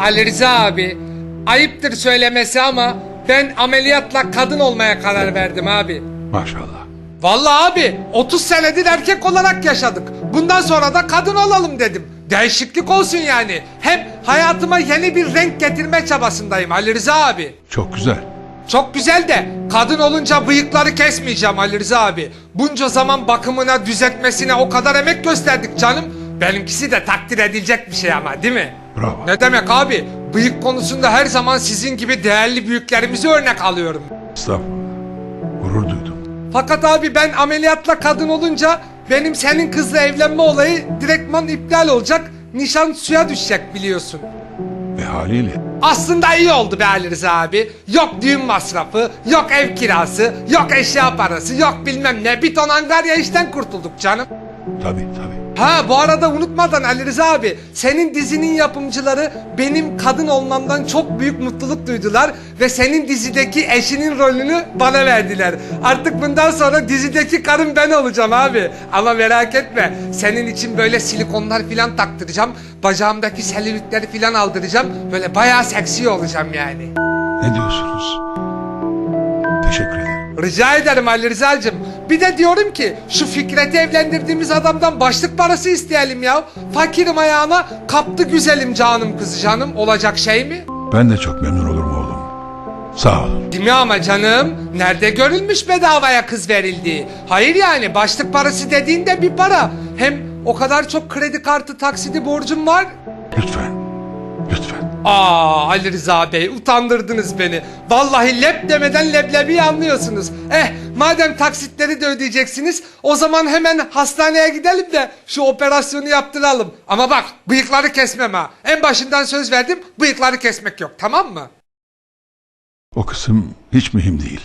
Ali Rıza abi, ayıptır söylemesi ama ben ameliyatla kadın olmaya karar verdim abi. Maşallah. Vallahi abi 30 senedir erkek olarak yaşadık. Bundan sonra da kadın olalım dedim. Değişiklik olsun yani. Hem hayatıma yeni bir renk getirme çabasındayım Ali Rıza abi. Çok güzel. Çok güzel de kadın olunca bıyıkları kesmeyeceğim Ali Rıza abi. Bunca zaman bakımına düzeltmesine o kadar emek gösterdik canım. Benimkisi de takdir edilecek bir şey ama değil mi? Bravo. Ne demek abi? Bıyık konusunda her zaman sizin gibi değerli büyüklerimizi örnek alıyorum. Estağfurullah. Gurur duydum. Fakat abi ben ameliyatla kadın olunca benim senin kızla evlenme olayı direktman iptal olacak. Nişan suya düşecek biliyorsun. Ve haliyle Aslında iyi oldu be Ali Rıza abi. Yok düğün masrafı, yok ev kirası, yok eşya parası, yok bilmem ne. Bir ton angarya işten kurtulduk canım. Tabii tabii. Ha bu arada unutmadan Ali Rıza abi senin dizinin yapımcıları benim kadın olmamdan çok büyük mutluluk duydular ve senin dizideki eşinin rolünü bana verdiler. Artık bundan sonra dizideki karın ben olacağım abi. Ama merak etme senin için böyle silikonlar filan taktıracağım. Bacağımdaki selülitleri filan aldıracağım. Böyle bayağı seksi olacağım yani. Ne diyorsunuz? Teşekkür ederim. Rica ederim Ali Rıza'cığım. Bir de diyorum ki şu Fikret'i evlendirdiğimiz adamdan başlık parası isteyelim ya. Fakirim ayağına kaptı güzelim canım kızı canım. Olacak şey mi? Ben de çok memnun olurum oğlum. Sağ olun. Değil mi ama canım? Nerede görülmüş bedavaya kız verildiği? Hayır yani başlık parası dediğinde bir para. Hem o kadar çok kredi kartı taksidi borcum var. Lütfen. Lütfen. Aa Ali Rıza Bey utandırdınız beni. Vallahi lep demeden leblebiyi anlıyorsunuz. Eh madem taksitleri de ödeyeceksiniz o zaman hemen hastaneye gidelim de şu operasyonu yaptıralım. Ama bak bıyıkları kesmem ha. En başından söz verdim bıyıkları kesmek yok tamam mı? O kısım hiç mühim değil.